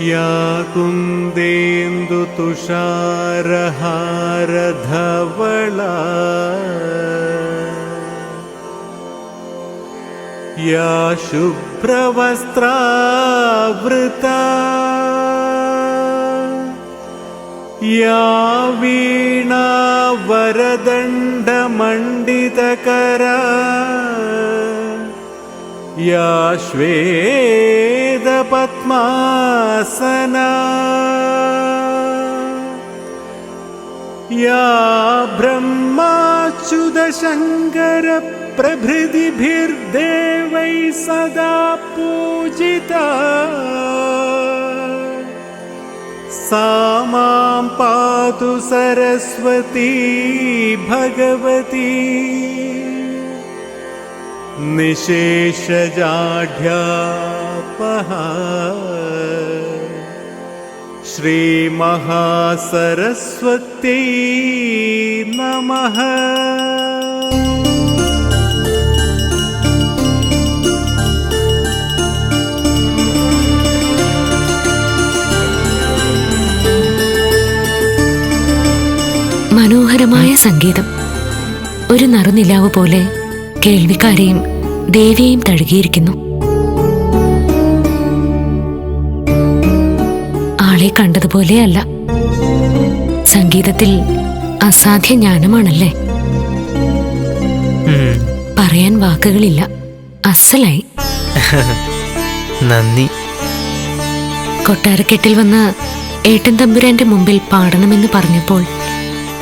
या कुन्देन्दुतुषारहारधवला या शुभ्रवस्त्रावृता। या वीणा वरदण्डमण्डितकरा या श्वेतपद्मासना या ब्रह्माच्युतशङ्करप्रभृतिभिर्देवैः सदा पूजिता। सा मां पातु सरस्वती भगवती। निशेषजाढ्यापहा श्रीमहासरस्वत्यै नमः മനോഹരമായ സംഗീതം ഒരു നറുനിലാവ് പോലെ കേൾവിക്കാരെയും ദേവിയെയും തഴുകിയിരിക്കുന്നു ആളെ കണ്ടതുപോലെയല്ല. സംഗീതത്തിൽ അസാധ്യ ജ്ഞാനമാണല്ലേ? പറയാൻ വാക്കുകളില്ല. അസലായി. നന്ദി. കൊട്ടാരക്കെട്ടിൽ വന്ന് ഏട്ടൻ തമ്പുരാന്റെ മുമ്പിൽ പാടണമെന്ന് പറഞ്ഞപ്പോൾ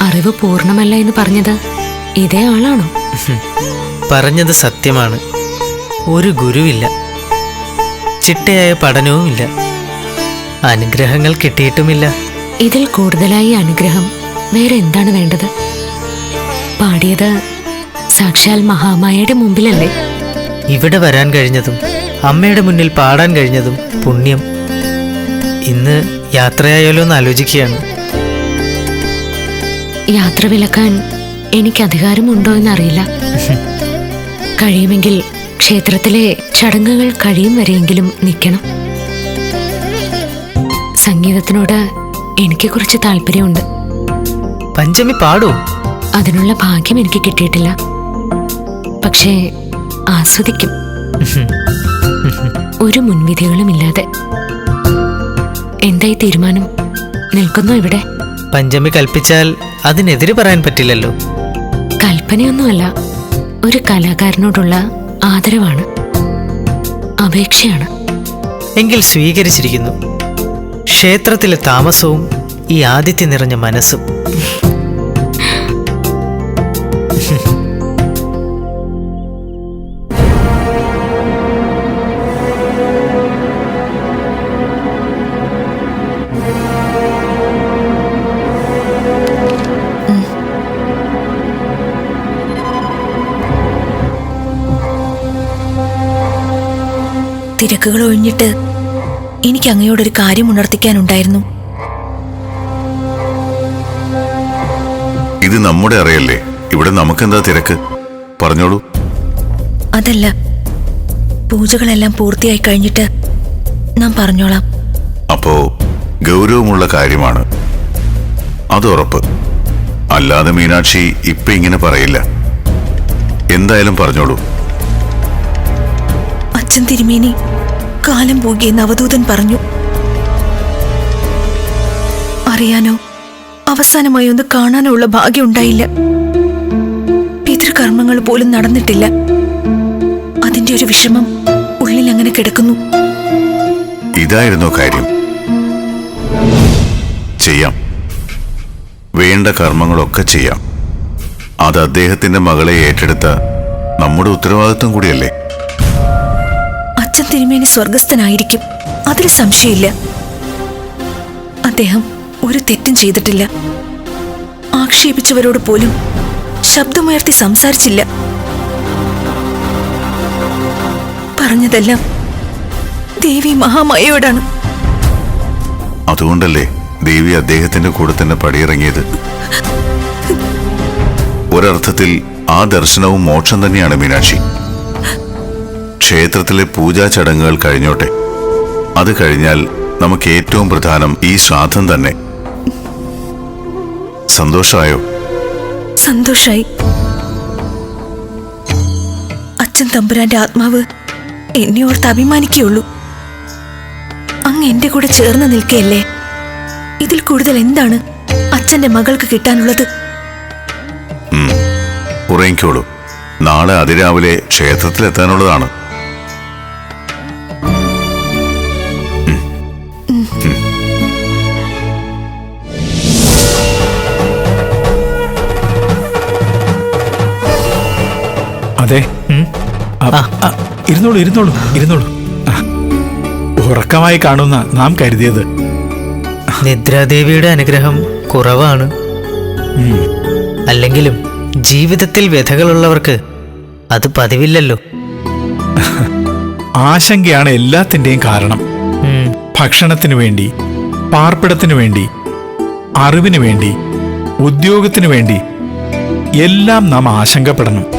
അറിവ് പൂർണമല്ല എന്ന് പറഞ്ഞത് ഇതേ ആളാണോ? പറഞ്ഞത് സത്യമാണ്. ഒരു ഗുരുവില്ല. ചിട്ടയായ പഠനവുമില്ല. അനുഗ്രഹങ്ങൾ കിട്ടിയിട്ടുമില്ല. ഇതിൽ കൂടുതലായി അനുഗ്രഹം വേറെ എന്താണ് വേണ്ടത്? പാടിയത് സാക്ഷാൽ മഹാമായയുടെ മുമ്പിലല്ലേ? ഇവിടെ വരാൻ കഴിഞ്ഞതും അമ്മയുടെ മുന്നിൽ പാടാൻ കഴിഞ്ഞതും പുണ്യം. ഇന്ന് യാത്രയായാലോ എന്ന് ആലോചിക്കുകയാണ്. യാത്ര വിലക്കാൻ എനിക്ക് അധികാരമുണ്ടോ എന്നറിയില്ല. കഴിയുമെങ്കിൽ ക്ഷേത്രത്തിലെ ചടങ്ങുകൾ കഴിയും വരെയെങ്കിലും നിൽക്കണം. സംഗീതത്തിനോട് എനിക്ക് കുറച്ച് താല്പര്യമുണ്ട്. പഞ്ചമി പാടൂ. അതിനുള്ള ഭാഗ്യം എനിക്ക് കിട്ടിയിട്ടില്ല. പക്ഷേ ആസ്വദിക്കും. ഒരു മുൻവിധികളും ഇല്ലാതെ. എന്തായി തീരുമാനം? നിൽക്കുന്നു ഇവിടെ? പഞ്ചമി കൽപ്പിച്ചാൽ അതിനെതിരെ പറയാൻ പറ്റില്ലല്ലോ. കൽപ്പനയൊന്നുമല്ല. ഒരു കലാകാരനോടുള്ള ആദരവാണ്. അപേക്ഷയാണ്. എങ്കിൽ സ്വീകരിച്ചിരിക്കുന്നു. ക്ഷേത്രത്തിലെ താമസവും ഈ ആദിത്യ നിറഞ്ഞ മനസ്സും. തിരക്കുകൾ ഒഴിഞ്ഞിട്ട് എനിക്ക് അങ്ങയോടൊരു കാര്യം ഉണർത്തിക്കാനുണ്ടായിരുന്നു. ഇത് നമ്മുടെ അറിയല്ലേ? ഇവിടെ നമുക്കെന്താ തിരക്ക്? പറഞ്ഞോളൂ. അതല്ല. പൂജകളെല്ലാം പൂർത്തിയായി കഴിഞ്ഞിട്ട് നാം പറഞ്ഞോളാം. അപ്പോ ഗൗരവമുള്ള കാര്യമാണ്. അത് ഉറപ്പ്. അല്ലാതെ മീനാക്ഷി ഇപ്പൊ ഇങ്ങനെ പറയില്ല. എന്തായാലും പറഞ്ഞോളൂ. അച്ഛൻ തിരുമേനി കാലം പോകിയ നവദൂതൻ പറഞ്ഞു. അറിയാനോ അവസാനമായി ഒന്ന് കാണാനോ ഉള്ള ഭാഗ്യം ഉണ്ടായില്ല. പിതൃകർമ്മങ്ങൾ പോലും നടന്നിട്ടില്ല. അതിന്റെ ഒരു വിഷമം ഉള്ളിൽ അങ്ങനെ കിടക്കുന്നു. ഇതായിരുന്നു കാര്യം. ചെയ്യാം. വേണ്ട കർമ്മങ്ങളൊക്കെ ചെയ്യാം. അത് അദ്ദേഹത്തിന്റെ മകളെ ഏറ്റെടുത്ത നമ്മുടെ ഉത്തരവാദിത്വം കൂടിയല്ലേ? തിരുമേനി സ്വർഗസ്ഥനായിരിക്കും. അതിൽ സംശയമില്ല. അദ്ദേഹം ഒരു തെറ്റും ചെയ്തിട്ടില്ല. ആക്ഷേപിച്ചവരോട് പോലും ശബ്ദമുയർത്തി സംസാരിച്ചില്ല. പറഞ്ഞതെല്ലാം ദേവി മഹാമായയോടാണ്. അതുകൊണ്ടല്ലേ ദേവി അദ്ദേഹത്തിന്റെ കൂടെ തന്നെ പടിയിറങ്ങിയത്? ഒരർത്ഥത്തിൽ ആ ദർശനവും മോക്ഷം തന്നെയാണ് മീനാക്ഷി. ക്ഷേത്രത്തിലെ പൂജാ ചടങ്ങുകൾ കഴിഞ്ഞോട്ടെ. അത് കഴിഞ്ഞാൽ നമുക്ക് ഏറ്റവും പ്രധാനം ഈ ശ്രാദ്ധം തന്നെ. സന്തോഷമായോ സന്തോഷായി. അച്ഛൻ തമ്പുരാന്റെ ആത്മാവ് എന്നെ ഓർത്ത് അഭിമാനിക്കുകയുള്ളൂ. അങ്ങ് എന്റെ കൂടെ ചേർന്ന് നിൽക്കുകയല്ലേ? ഇതിൽ കൂടുതൽ എന്താണ് അച്ഛന്റെ മകൾക്ക് കിട്ടാനുള്ളത്? ഉറങ്ങിക്കോളൂ. നാളെ അതിരാവിലെ ക്ഷേത്രത്തിലെത്താനുള്ളതാണ്. അതെ. ഇരുന്നോളൂ ഇരുന്നോളൂ ഇരുന്നോളൂ. ഉറക്കമായി കാണുന്ന നാം കരുതിയത്. നിദ്രാദേവിയുടെ അനുഗ്രഹം കുറവാണ്. അല്ലെങ്കിലും ജീവിതത്തിൽ വ്യഥകളുള്ളവർക്ക് അത് പതിവില്ലല്ലോ. ആശങ്കയാണ് എല്ലാത്തിന്റെയും കാരണം. ഭക്ഷണത്തിനു വേണ്ടി പാർപ്പിടത്തിനു വേണ്ടി അറിവിനു വേണ്ടി ഉദ്യോഗത്തിനു വേണ്ടി എല്ലാം നാം ആശങ്കപ്പെടണം.